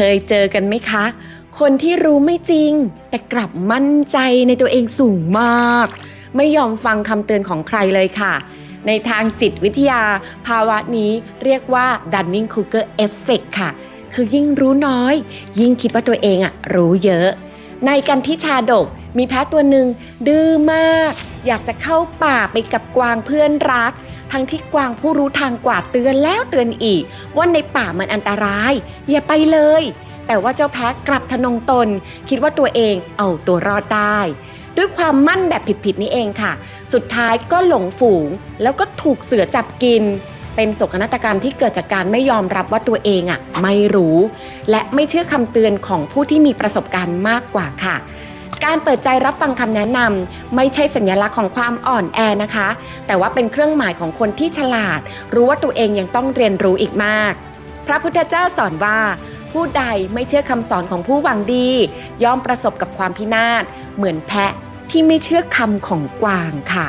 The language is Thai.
เคยเจอกันไหมคะ คนที่รู้ไม่จริง แต่กลับมั่นใจในตัวเองสูงมาก ไม่ยอมฟังคำเตือนของใครเลยค่ะ ในทางจิตวิทยา ภาวะนี้เรียกว่า Dunning-Kruger Effect ค่ะ คือยิ่งรู้น้อย ยิ่งคิดว่าตัวเองอะรู้เยอะ ในกันที่ชาดก มีแพะตัวหนึ่งดื้อมาก อยากจะเข้าป่าไปกับกวางเพื่อนรัก ทั้งที่กวางผู้รู้ทางกว่าเตือนแล้วเตือนอีก ว่าในป่ามันอันตราย อย่าไปเลย แต่ว่าเจ้าแพะกลับทะนงตน คิดว่าตัวเองเอาตัวรอดได้ด้วยความมั่นแบบผิดๆนี่เองค่ะ สุดท้ายก็หลงฝูง แล้วก็ถูกเสือจับกิน เป็นโศกนาฏกรรมที่เกิดจากการไม่ยอมรับว่าตัวเองอะไม่รู้ และไม่เชื่อคำเตือนของผู้ที่มีประสบการณ์มากกว่าค่ะ การเปิดใจรับฟังคำแนะนำไม่ใช่สัญลักษณ์ของความอ่อนแอนะคะ แต่ว่าเป็นเครื่องหมายของคนที่ฉลาด รู้ว่าตัวเองยังต้องเรียนรู้อีกมาก พระพุทธเจ้าสอนว่า ผู้ใดไม่เชื่อคำสอนของผู้หวังดี ย่อมประสบกับความพินาศเหมือนแพะที่ไม่เชื่อคำของกวางค่ะ